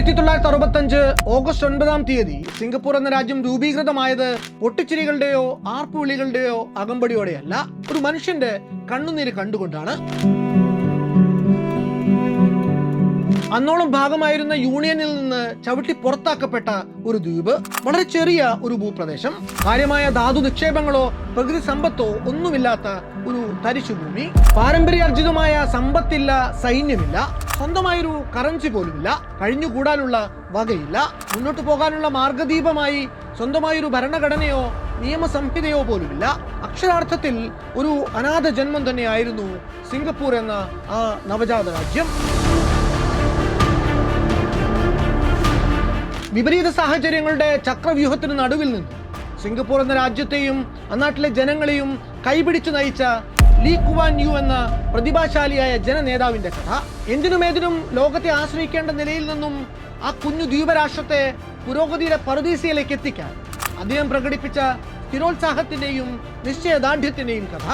ആയിരത്തി തൊള്ളായിരത്തി അറുപത്തഞ്ച് ഓഗസ്റ്റ് ഒൻപതാം തീയതി സിംഗപ്പൂർ എന്ന രാജ്യം രൂപീകൃതമായത് പൊട്ടിച്ചിരികളുടെയോ ആർപ്പുവിളികളുടെയോ അകമ്പടിയോടെയല്ല. ഒരു മനുഷ്യന്റെ കണ്ണുനീര് കണ്ടുകൊണ്ടാണ്. അന്നോളം ഭാഗമായിരുന്ന യൂണിയനിൽ നിന്ന് ചവിട്ടി പുറത്താക്കപ്പെട്ട ഒരു ദ്വീപ് വളരെ ചെറിയ ഒരു ഭൂപ്രദേശം. കാര്യമായ ധാതു നിക്ഷേപങ്ങളോ പ്രകൃതി സമ്പത്തോ ഒന്നുമില്ലാത്ത ഒരു തരിശുഭൂമി. പാരമ്പര്യാർജിതമായ സമ്പത്തില്ല സൈന്യമില്ല. സ്വന്തമായൊരു കറൻസി പോലുമില്ല. കഴിഞ്ഞുകൂടാനുള്ള വകയില്ല. മുന്നോട്ട് പോകാനുള്ള മാർഗദീപമായി സ്വന്തമായൊരു ഭരണഘടനയോ നിയമസംഹിതയോ പോലുമില്ല. അക്ഷരാർത്ഥത്തിൽ ഒരു അനാഥ ജന്മം തന്നെയായിരുന്നു സിംഗപ്പൂർ എന്ന ആ നവജാത രാജ്യം വിപരീത സാഹചര്യങ്ങളുടെ ചക്രവ്യൂഹത്തിന് നടുവിൽ നിന്ന്. സിംഗപ്പൂർ എന്ന രാജ്യത്തെയും അന്നാട്ടിലെ ജനങ്ങളെയും കൈപിടിച്ചു നയിച്ച ലീ കുവാൻ യു എന്ന പ്രതിഭാശാലിയായ ജനനേതാവിന്റെ കഥ. എന്തിനും ഏതിനും ലോകത്തെ ആശ്രയിക്കേണ്ട നിലയിൽ നിന്നും ആ കുഞ്ഞു ദ്വീപരാഷ്ട്രത്തെ പുരോഗതിയുടെ പറുദീസയിലേക്ക് എത്തിക്കാൻ അദ്ദേഹം പ്രകടിപ്പിച്ച സ്ഥിരോത്സാഹത്തിന്റെയും നിശ്ചയദാർഢ്യത്തിന്റെയും കഥ.